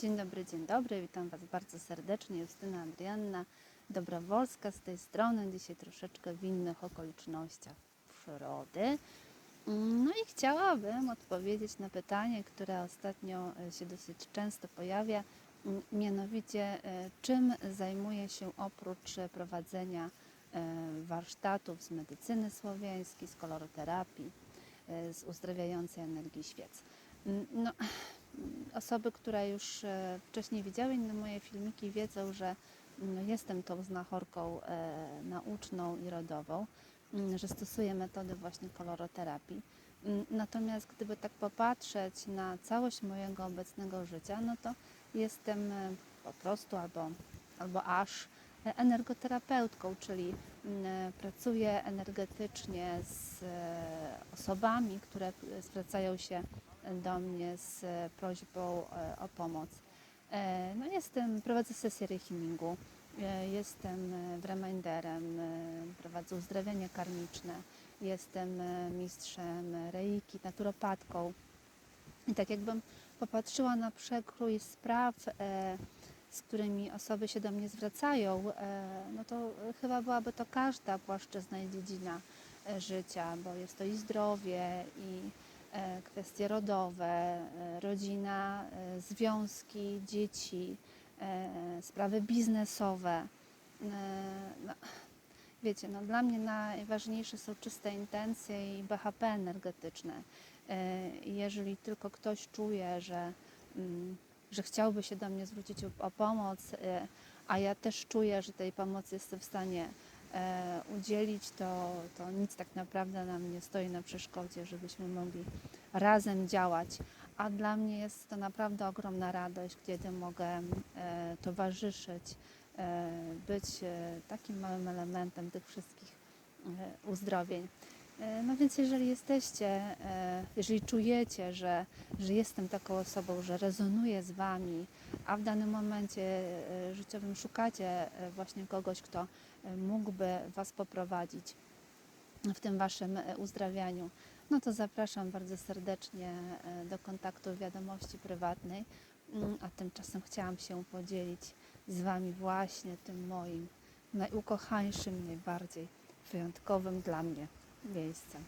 Dzień dobry, dzień dobry. Witam Was bardzo serdecznie. Justyna Adrianna Dobrowolska z tej strony. Dzisiaj troszeczkę w innych okolicznościach przyrody. No i chciałabym odpowiedzieć na pytanie, które ostatnio e, się dosyć często pojawia, mianowicie e, czym zajmuję się oprócz e, prowadzenia warsztatów z medycyny słowiańskiej, z koloroterapii, z uzdrawiającej energii świec. No, osoby, które już e, wcześniej widziały moje filmiki, wiedzą, że mm, jestem tą znachorką e, nauczną i rodową, mm, że stosuję metody właśnie koloroterapii. Mm, Natomiast gdyby tak popatrzeć na całość mojego obecnego życia, no to jestem e, po prostu albo, albo aż energoterapeutką, czyli pracuję energetycznie z osobami, które zwracają się do mnie z prośbą e, o pomoc. E, No jestem, prowadzę sesję rehealingu, e, jestem reminderem, prowadzę uzdrawianie karmiczne, jestem mistrzem reiki, naturopatką. I tak jakbym popatrzyła na przekrój spraw, z którymi osoby się do mnie zwracają, no to chyba byłaby to każda płaszczyzna i dziedzina życia, bo jest to i zdrowie, i kwestie rodowe, e, rodzina, e, związki, dzieci, e, sprawy biznesowe. E, No, wiecie, no dla mnie najważniejsze są czyste intencje i BHP energetyczne. E, Jeżeli tylko ktoś czuje, że, mm, że chciałby się do mnie zwrócić o, pomoc, e, a ja też czuję, że tej pomocy jestem w stanie e, udzielić, to, to nic tak naprawdę nam nie stoi na przeszkodzie, żebyśmy mogli razem działać. A dla mnie jest to naprawdę ogromna radość, kiedy mogę e, towarzyszyć, e, być e, takim małym elementem tych wszystkich e, uzdrowień. E, No więc jeżeli jesteście, e, jeżeli czujecie, że, że jestem taką osobą, że rezonuję z Wami, a w danym momencie e, życiowym szukacie właśnie kogoś, kto mógłby Was poprowadzić w tym Waszym uzdrawianiu, no to zapraszam bardzo serdecznie do kontaktu wiadomości prywatnej. Mm, A tymczasem chciałam się podzielić z Wami właśnie tym moim najukochańszym, najbardziej wyjątkowym dla mnie яйця.